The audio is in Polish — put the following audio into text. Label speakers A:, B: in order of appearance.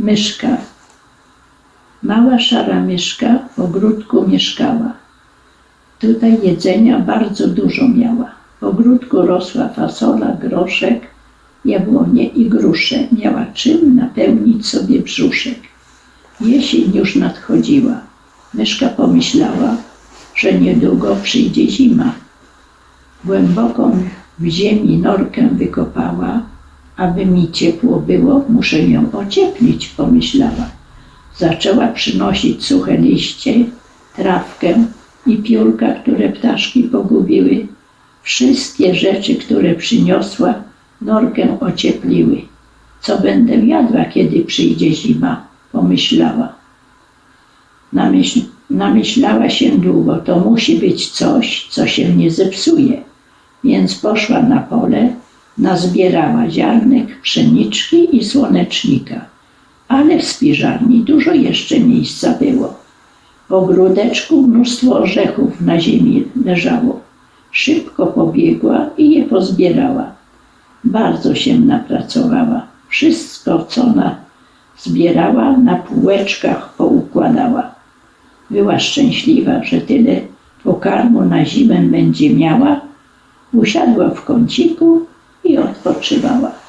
A: myszka. Mała szara myszka w ogródku mieszkała. Tutaj jedzenia bardzo dużo miała. W ogródku rosła fasola, groszek, jabłonie i grusze. Miała czym napełnić sobie brzuszek. Jesień już nadchodziła. Myszka pomyślała, że niedługo przyjdzie zima. Głęboką w ziemi norkę wykopała, aby mi ciepło było, muszę ją ocieplić, pomyślała. Zaczęła przynosić suche liście, trawkę i piórka, które ptaszki pogubiły. Wszystkie rzeczy, które przyniosła, norkę ociepliły. Co będę jadła, kiedy przyjdzie zima, pomyślała. Namyśl, namyślała się długo, to musi być coś, co się nie zepsuje. Więc poszła na pole, nazbierała ziarnek, pszeniczki i słonecznika. Ale w spiżarni dużo jeszcze miejsca było. W ogródeczku mnóstwo orzechów na ziemi leżało. Szybko pobiegła i je pozbierała. Bardzo się napracowała. Wszystko, co ona zbierała, na półeczkach poukładała. Była szczęśliwa, że tyle pokarmu na zimę będzie miała. Usiadła w kąciku i odpoczywała.